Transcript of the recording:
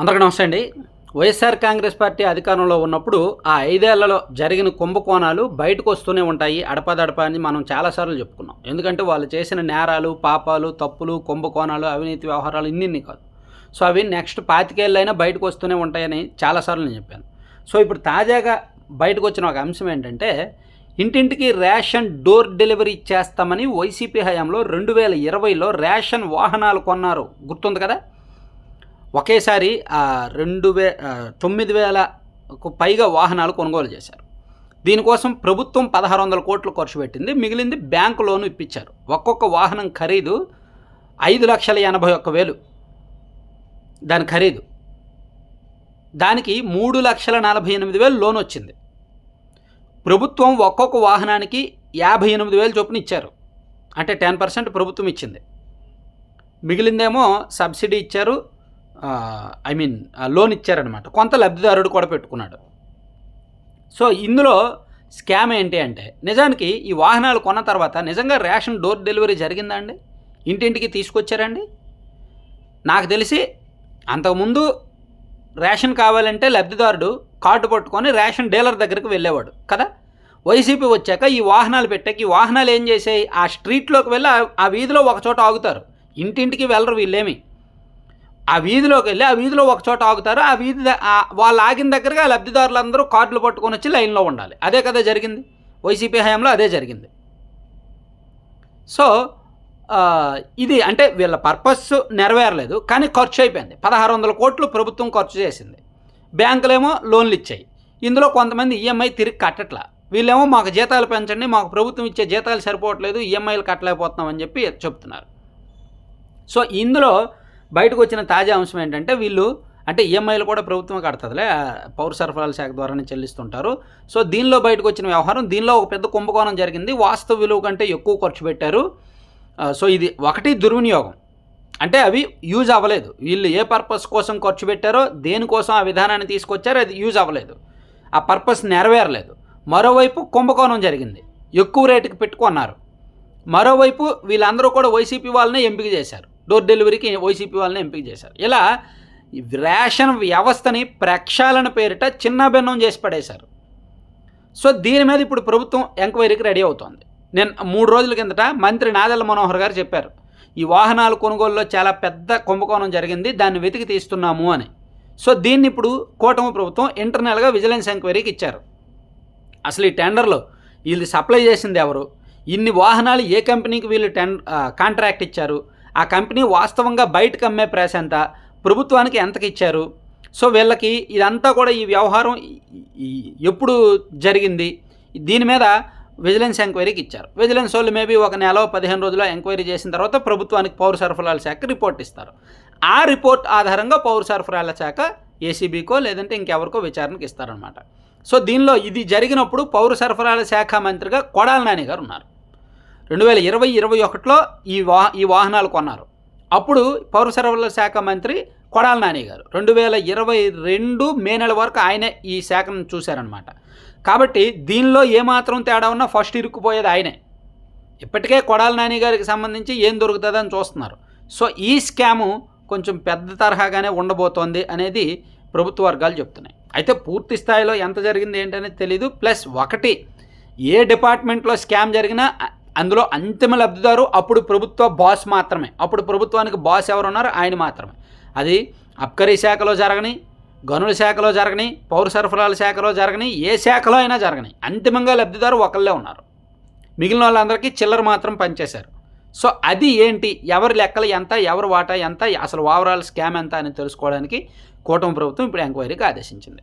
అందరికీ నమస్తే అండి. వైఎస్ఆర్ కాంగ్రెస్ పార్టీ అధికారంలో ఉన్నప్పుడు ఆ ఐదేళ్ళలో జరిగిన కుంభకోణాలు బయటకు వస్తూనే ఉంటాయి అడపదడప అని మనం చాలాసార్లు చెప్పుకున్నాం. ఎందుకంటే వాళ్ళు చేసిన నేరాలు పాపాలు తప్పులు కుంభకోణాలు అవినీతి వ్యవహారాలు ఇన్ని కాదు. సో అవి నెక్స్ట్ పాతికేళ్ళైనా బయటకు వస్తూనే ఉంటాయని చాలాసార్లు నేను చెప్పాను. సో ఇప్పుడు తాజాగా బయటకు వచ్చిన ఒక అంశం ఏంటంటే ఇంటింటికి రేషన్ డోర్ డెలివరీ చేస్తామని వైసీపీ హయాంలో రెండు వేల ఇరవైలో రేషన్ వాహనాలు కొన్నారు. గుర్తుంది? కదా ఒకేసారి రెండు వే తొమ్మిది వేలకు పైగా వాహనాలు కొనుగోలు చేశారు. దీనికోసం ప్రభుత్వం పదహారు వందల కోట్లు ఖర్చు పెట్టింది. మిగిలింది బ్యాంకు లోను ఇప్పించారు. ఒక్కొక్క వాహనం ఖరీదు ఐదు లక్షల ఎనభై ఒక్క వేలు. దాని ఖరీదు. దానికి మూడు లక్షల నలభై ఎనిమిది వేలు లోన్ వచ్చింది. ప్రభుత్వం ఒక్కొక్క వాహనానికి యాభై ఎనిమిది వేలు చొప్పున ఇచ్చారు. అంటే టెన్ పర్సెంట్ ప్రభుత్వం ఇచ్చింది. మిగిలిందేమో సబ్సిడీ ఇచ్చారు. ఐ మీన్ లోన్ ఇచ్చారనమాట కొంత లబ్ధిదారుడు కూడా పెట్టుకున్నాడు. సో ఇందులో స్కామ్ ఏంటి అంటే నిజానికి ఈ వాహనాలు కొన్న తర్వాత నిజంగా రేషన్ డోర్ డెలివరీ జరిగిందా అండి? ఇంటింటికి తీసుకొచ్చారండి నాకు తెలిసి అంతకుముందు రేషన్ కావాలంటే లబ్ధిదారుడు కార్డు పట్టుకొని రేషన్ డీలర్ దగ్గరికి వెళ్ళేవాడు కదా? వైసీపీ వచ్చాక ఈ వాహనాలు పెట్టాక ఈ వాహనాలు ఏం చేసాయి? ఆ స్ట్రీట్లోకి వెళ్ళి ఆ- ఆ వీధిలో ఒక చోట ఆగుతారు. ఇంటింటికి వెళ్ళరు వీళ్ళేమి. ఆ వీధిలోకి వెళ్ళి ఆ వీధిలో ఒక చోట ఆగుతారు. ఆ వీధి వాళ్ళు ఆగిన దగ్గరగా ఆ లబ్ధిదారులందరూ కార్డులు పట్టుకొని వచ్చి లైన్లో ఉండాలి. అదే కదా జరిగింది. వైసీపీ హయాంలో అదే జరిగింది. సో ఇది అంటే వీళ్ళ పర్పస్ నెరవేరలేదు కానీ ఖర్చు అయిపోయింది. పదహారు వందల కోట్లు ప్రభుత్వం ఖర్చు చేసింది. బ్యాంకులేమో లోన్లు ఇచ్చాయి. ఇందులో కొంతమంది ఈఎంఐ తిరిగి కట్టట్లా. వీళ్ళేమో మాకు జీతాలు పెంచండి మాకు ప్రభుత్వం ఇచ్చే జీతాలు సరిపోవట్లేదు ఈఎంఐలు కట్టలేకపోతున్నాం అని చెప్పి చెప్తున్నారు. సో ఇందులో బయటకు వచ్చిన తాజా అంశం ఏంటంటే వీళ్ళు అంటే ఈఎంఐలు కూడా ప్రభుత్వం కడుతుందిలే. పౌర సరఫరాల శాఖ ద్వారానే చెల్లిస్తుంటారు. సో దీనిలో బయటకు వచ్చిన వ్యవహారం దీనిలో ఒక పెద్ద కుంభకోణం జరిగింది. వాస్తవ విలువ కంటే ఎక్కువ ఖర్చు పెట్టారు. సో ఇది ఒకటి దుర్వినియోగం. అంటే అవి యూజ్ అవ్వలేదు. వీళ్ళు ఏ పర్పస్ కోసం ఖర్చు పెట్టారో దేనికోసం ఆ విధానాన్ని తీసుకొచ్చారో అది యూజ్ అవ్వలేదు. ఆ పర్పస్ నెరవేరలేదు. మరోవైపు కుంభకోణం జరిగింది. ఎక్కువ రేటుకి పెట్టుకున్నారు. మరోవైపు వీళ్ళందరూ కూడా వైసీపీ వాళ్ళనే ఎంపిక చేశారు. డోర్ డెలివరీకి వైసీపీ వాళ్ళని ఎంపిక చేశారు. ఇలా ఈ రేషన్ వ్యవస్థని ప్రక్షాళన పేరిట చిన్న భిన్నం చేసి పడేశారు. సో దీని మీద ఇప్పుడు ప్రభుత్వం ఎంక్వైరీకి రెడీ అవుతోంది. నేను మూడు రోజుల కిందట మంత్రి నాదెల్ల మనోహర్ గారు చెప్పారు. ఈ వాహనాల కొనుగోలులో చాలా పెద్ద కుంభకోణం జరిగింది దాన్ని వెతికి తీస్తున్నాము అని. సో దీన్ని ఇప్పుడు కూటమి ప్రభుత్వం ఇంటర్నల్గా విజిలెన్స్ ఎంక్వైరీకి ఇచ్చారు. అసలు ఈ టెండర్లో వీళ్ళు సప్లై చేసింది ఎవరు? ఇన్ని వాహనాలు ఏ కంపెనీకి వీళ్ళు టెన్ కాంట్రాక్ట్ ఇచ్చారు? ఆ కంపెనీ వాస్తవంగా బయటకు అమ్మే ప్రైస్ ఎంత? ప్రభుత్వానికి ఎంతకి ఇచ్చారు? సో వీళ్ళకి ఇదంతా కూడా ఈ వ్యవహారం ఎప్పుడు జరిగింది? దీని మీద విజిలెన్స్ ఎంక్వైరీకి ఇచ్చారు. విజిలెన్స్ వాళ్ళు మేబీ ఒక నెల పదిహేను రోజుల్లో ఎంక్వైరీ చేసిన తర్వాత ప్రభుత్వానికి పౌర సరఫరాల శాఖ రిపోర్ట్ ఇస్తారు. ఆ రిపోర్ట్ ఆధారంగా పౌర సరఫరాల శాఖ ఏసీబీకో లేదంటే ఇంకెవరికో విచారణకు ఇస్తారనమాట సో దీనిలో ఇది జరిగినప్పుడు పౌర సరఫరాల శాఖ మంత్రిగా కొడాల నాని గారు ఉన్నారు. రెండు వేల ఇరవై ఇరవై ఒకటిలో ఈ వా ఈ వాహనాలు కొన్నారు. అప్పుడు పౌర సరఫరాల శాఖ మంత్రి కొడాల నాని గారు. రెండు వేల ఇరవై రెండు మే నెల వరకు ఆయనే ఈ శాఖను చూశారనమాట కాబట్టి దీనిలో ఏమాత్రం తేడా ఉన్నా ఫస్ట్ ఇరుక్కుపోయేది ఆయనే. ఇప్పటికే కొడాల నాని గారికి సంబంధించి ఏం దొరుకుతుందని చూస్తున్నారు. సో ఈ స్కాము కొంచెం పెద్ద తరహాగానే ఉండబోతోంది అనేది ప్రభుత్వ వర్గాలు చెప్తున్నాయి. అయితే పూర్తి స్థాయిలో ఎంత జరిగింది ఏంటనేది తెలీదు. ప్లస్ ఒకటి ఏ డిపార్ట్మెంట్లో స్కామ్ జరిగినా అందులో అంతిమ లబ్ధిదారు అప్పుడు ప్రభుత్వ బాస్ మాత్రమే. అప్పుడు ప్రభుత్వానికి బాస్ ఎవరు ఉన్నారో ఆయన మాత్రమే. అది అబ్కరీ శాఖలో జరగని గనుల శాఖలో జరగని పౌర సరఫరాల శాఖలో జరగని ఏ శాఖలో అయినా జరగని అంతిమంగా లబ్ధిదారు ఒకళ్ళే ఉన్నారు. మిగిలిన వాళ్ళందరికీ చిల్లర మాత్రం పనిచేశారు. సో అది ఏంటి? ఎవరి లెక్కలు ఎంత ఎవరి వాటా ఎంత అసలు ఓవరాల్ స్కామ్ ఎంత అని తెలుసుకోవడానికి కూటమి ప్రభుత్వం ఇప్పుడు ఎంక్వైరీకి ఆదేశించింది.